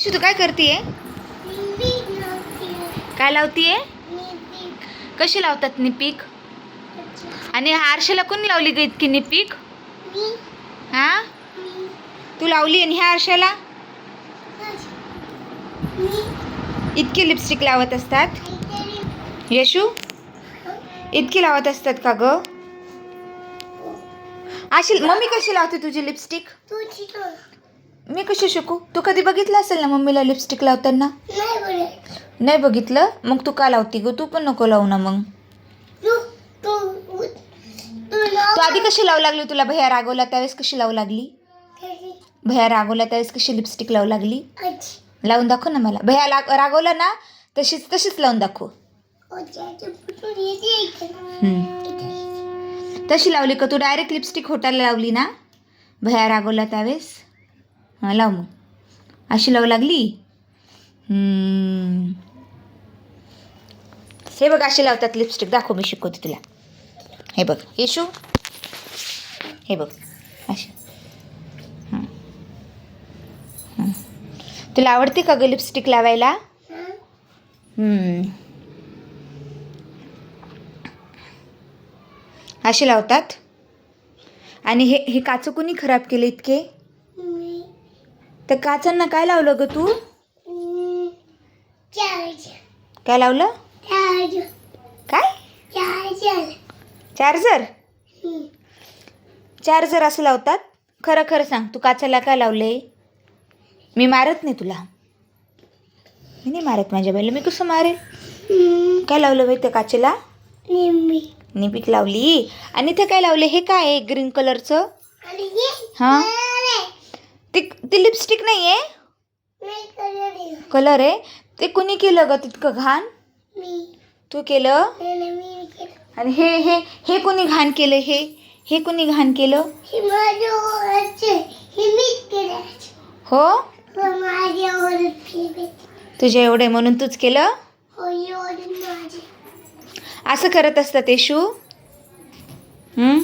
तू काय करतीये? काय लावतीये? कशी लावतात निपीक? आणि हा आरशाला कोणी लावली ग इतकी निपीक? हा? तू लावली आणि ह्या आरशाला? इतकी लिपस्टिक लावत असतात. यशू इतकी लावत असतात का ग? अशी मम्मी कशी लावते तुझी लिपस्टिक मी कशी शिकू? तू कधी बघितलं असेल ना मम्मीला लिपस्टिक लावताना? नाही बघितलं. मग तू का लावती ग? तू पण नको लावू ना मग. तू आधी कशी लावू लागली? तुला भैया रागवला त्यावेळेस कशी लावू लागली? भैया रागवला त्यावेळेस कशी लिपस्टिक लावू लागली? लावून दाखव ना मला. भैया लाग रागवला ना तशीच तशीच लावून दाखव. तशी लावली का? तू डायरेक्ट लिपस्टिक होटायला लावली ना? भैया रागवला त्यावेळेस? हां लाव मग. अशी लावू लागली? हे बघ अशी लावतात लिपस्टिक दाखव मी शिकवते तुला. हे बघ येशू. हे बघ अशी. तुला आवडते का ग लिपस्टिक लावायला? असे अशी लावतात. आणि हे हे काचं कुणी खराब केले इतके? त्या काचांना काय लावलं ग तू? काय लावलं? काय? चार्जर. चार्जर? असं लावतात? खरं खरं सांग तू काचाला काय लावले? मी मारत नाही तुला. मी नाही मारत माझ्या बाईला मी कसं मारेल काय लावलं बाई त्या काचेला? निपीक लावली. आणि ते काय लावले? हे काय आहे ग्रीन कलरचं? हां ते ते लिपस्टिक नाही आहे कलर आहे. ते कुणी केलं ग तितकं घाण? तू केलं? आणि हे हे हे कुणी घाण केलं हे? हे कुणी घाण केलं? हो तुझ्या एवढे म्हणून तूच केलं? असं करत असतात येशू? हं?